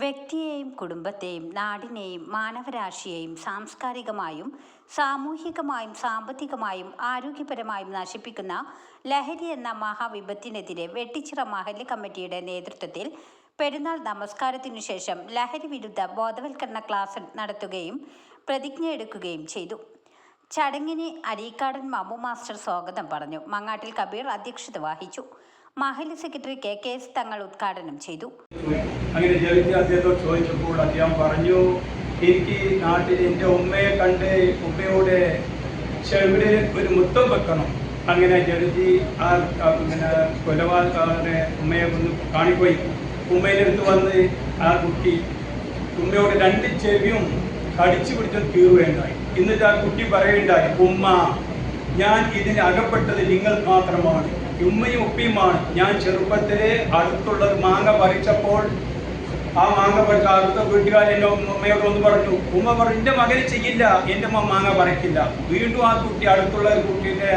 വ്യക്തിയെയും കുടുംബത്തെയും നാടിനെയും മാനവരാശിയെയും സാംസ്കാരികമായും സാമൂഹികമായും സാമ്പത്തികമായും ആരോഗ്യപരമായും നശിപ്പിക്കുന്ന ലഹരി എന്ന മഹാവിപത്തിനെതിരെ വെട്ടിച്ചിറ മഹല്ല് കമ്മിറ്റിയുടെ നേതൃത്വത്തിൽ പെരുന്നാൾ നമസ്കാരത്തിനു ശേഷം ലഹരി വിരുദ്ധ ബോധവൽക്കരണ ക്ലാസ് നടത്തുകയും പ്രതിജ്ഞ എടുക്കുകയും ചെയ്തു. ചടങ്ങിന് അരീക്കാടൻ മാമു മാസ്റ്റർ സ്വാഗതം പറഞ്ഞു. മങ്ങാട്ടിൽ കബീർ അധ്യക്ഷത വഹിച്ചു. മഹല്ല് secretary K K S Thangal ഉദ്ഘാടനം ചെയ്തു. അങ്ങനെ ജയിച്ച് അദ്ദേഹത്തോട് ചോദിച്ചപ്പോൾ അദ്ദേഹം പറഞ്ഞു എനിക്ക് നാട്ടിൽ എന്റെ ഉമ്മയെ കണ്ട് ഉമ്മയുടെ ചെവിടെ ഒരു മുത്തം വെക്കണം. അങ്ങനെ ജഡ്ജി ആ പിന്നെ കൊലപാതകനെ ഉമ്മയെ ഒന്ന് കാണിപ്പോയി. ഉമ്മയിലെടുത്ത് വന്ന് ആ കുട്ടി ഉമ്മയോട് രണ്ട് ചെവിയും കടിച്ചു പിടിച്ച് കീറുകയുണ്ടായി. എന്നിട്ട് ആ കുട്ടി പറയുകയുണ്ടായി ഉമ്മ ഞാൻ ഇതിന് അകപ്പെട്ടത് നിങ്ങൾ മാത്രമാണ്. ഉമ്മയും ഉപ്പിയുമാണ്. ഞാൻ ചെറുപ്പത്തിലെ അടുത്തുള്ള ഒരു മാങ്ങ പറിച്ചപ്പോൾ ആ മാങ്ങ പറിച്ച അടുത്ത വീട്ടുകാരൻ എന്റെ ഉമ്മയോട് ഒന്ന് പറഞ്ഞു ഉമ്മ പറഞ്ഞു എന്റെ മകന് ചെയ്യില്ല എന്റെ ഉമ്മ മാങ്ങ പറിക്കില്ല. വീണ്ടും ആ കുട്ടി അടുത്തുള്ള ഒരു കുട്ടീന്റെ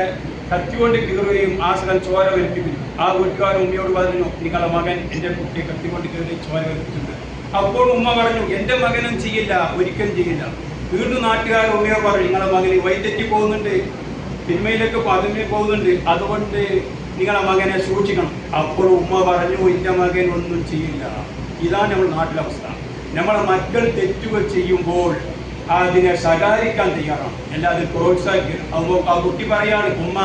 കത്തിക്കൊണ്ട് കീറുകയും ആ സ്ഥലം ചോര വലിപ്പിക്കുന്നു. ആ വീട്ടുകാരൻ ഉമ്മയോട് പറഞ്ഞു നിങ്ങളുടെ മകൻ എന്റെ കുട്ടിയെ കത്തിക്കൊണ്ട് കീറി ചോര വലിപ്പിച്ചിട്ടുണ്ട് അപ്പോൾ ഉമ്മ പറഞ്ഞു എന്റെ മകനും ചെയ്യില്ല ഒരിക്കലും ചെയ്യില്ല. വീണ്ടും നാട്ടുകാർ ഉമ്മയോട് പറഞ്ഞു നിങ്ങളുടെ മകന് വൈദ്യത്തിൽ പോകുന്നുണ്ട് സിനിമയിലേക്ക് പതിന് പോകുന്നുണ്ട്. അതുകൊണ്ട് നിങ്ങളെ മകനെ സൂക്ഷിക്കണം. അപ്പോൾ ഉമ്മ പറഞ്ഞു എന്റെ മകൻ ഒന്നും ചെയ്യില്ല. ഇതാണ് നമ്മുടെ നാട്ടിലെ അവസ്ഥ. നമ്മളെ മക്കൾ തെറ്റുകൾ ചെയ്യുമ്പോൾ അതിനെ സഹകരിക്കാൻ തയ്യാറാണ്. അല്ലാതെ പ്രോത്സാഹിക്കുക അപ്പോൾ ആ കുട്ടി പറയാണ് ഉമ്മ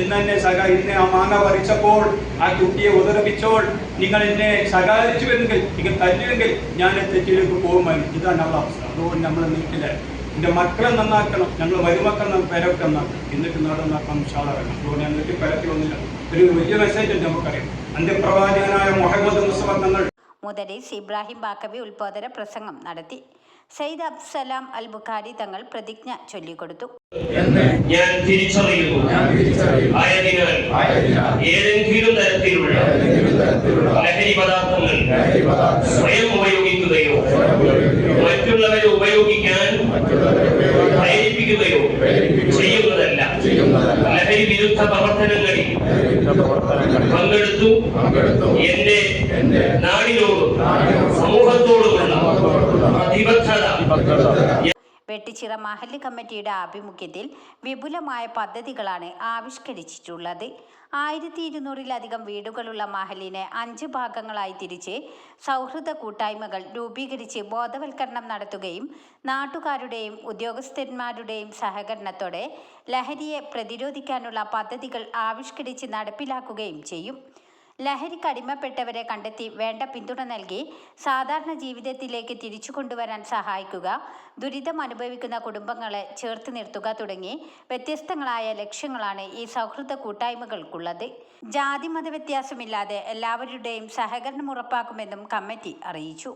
എന്നെ സഹ ഇന്ന് ആ മാങ്ങ പറിച്ചപ്പോൾ ആ കുട്ടിയെ ഉപദ്രവിച്ചോൾ നിങ്ങൾ എന്നെ സഹകരിച്ചുവെങ്കിൽ നിങ്ങൾ തല്ലുവെങ്കിൽ ഞാൻ തെറ്റിലേക്ക് പോകുമായിരുന്നു. ഇതാണ് നമ്മളെ അവസ്ഥ. അതുകൊണ്ട് നമ്മൾ നീട്ടില്ല എന്റെ മക്കളെ നന്നാക്കണം ഞങ്ങൾ മരുമക്കൾ പേരൊക്കെ നന്നാക്കണം. എന്നിട്ട് നാട് നന്നാക്കണം ഉഷാറാകണം അതുകൊണ്ട് ഞാൻ നീട്ടി പരത്തി വന്നില്ല. ഒരു വലിയ മെസ്സേജ് ഉണ്ട് നമുക്കറിയാം. അന്ത്യപ്രവാചകനായ മുഹമ്മദ് മുസ്തഫ തങ്ങൾ മുതലിസ് ഇബ്രാഹിം ബാക്കബി ഉത്ബോധന പ്രസംഗം നടത്തി. സയ്യിദ് അബ്സലാം അൽ ബുഖാരി തങ്ങൾ പ്രതിജ്ഞ ചൊല്ലിക്കൊടുത്തു. എന്ന് ഞാൻ തിരിച്ചറിയുന്നു. ഞാൻ തിരിച്ചറിയുന്നു. ആയതിനാൽ ഏതെങ്കിലും തരത്തിലുള്ള ലഹരി പദാർത്ഥങ്ങൾ സ്വയം ഉപയോഗിക്കുകയോ മറ്റുള്ളവരെ ഉപയോഗിക്കാൻ പ്രേരിപ്പിക്കുകയോ ചെയ്യുന്നതല്ല. ലഹരി വിരുദ്ധ പ്രവർത്തനങ്ങളിൽ പങ്കെടുത്തു. എന്റെ നാടിനോടും സമൂഹത്തോടുമുള്ള വെട്ടിച്ചിറ മഹല്ല് കമ്മിറ്റിയുടെ ആഭിമുഖ്യത്തിൽ വിപുലമായ പദ്ധതികളാണ് ആവിഷ്കരിച്ചിട്ടുള്ളത്. ആയിരത്തി ഇരുന്നൂറിലധികം വീടുകളുള്ള മഹലിനെ അഞ്ച് ഭാഗങ്ങളായി തിരിച്ച് സൗഹൃദ കൂട്ടായ്മകൾ രൂപീകരിച്ച് ബോധവൽക്കരണം നടത്തുകയും നാട്ടുകാരുടെയും ഉദ്യോഗസ്ഥന്മാരുടെയും സഹകരണത്തോടെ ലഹരിയെ പ്രതിരോധിക്കാനുള്ള പദ്ധതികൾ ആവിഷ്കരിച്ച് നടപ്പിലാക്കുകയും ചെയ്യും. ലഹരിക്ക് അടിമപ്പെട്ടവരെ കണ്ടെത്തി വേണ്ട പിന്തുണ നൽകി സാധാരണ ജീവിതത്തിലേക്ക് തിരിച്ചു കൊണ്ടുവരാൻ സഹായിക്കുക ദുരിതം അനുഭവിക്കുന്ന കുടുംബങ്ങളെ ചേർത്ത് നിർത്തുക തുടങ്ങി വ്യത്യസ്തങ്ങളായ ലക്ഷ്യങ്ങളാണ് ഈ സൗഹൃദ കൂട്ടായ്മകൾക്കുള്ളത്. ജാതി മത വ്യത്യാസമില്ലാതെ എല്ലാവരുടെയും സഹകരണം ഉറപ്പാക്കുമെന്നും കമ്മിറ്റി അറിയിച്ചു.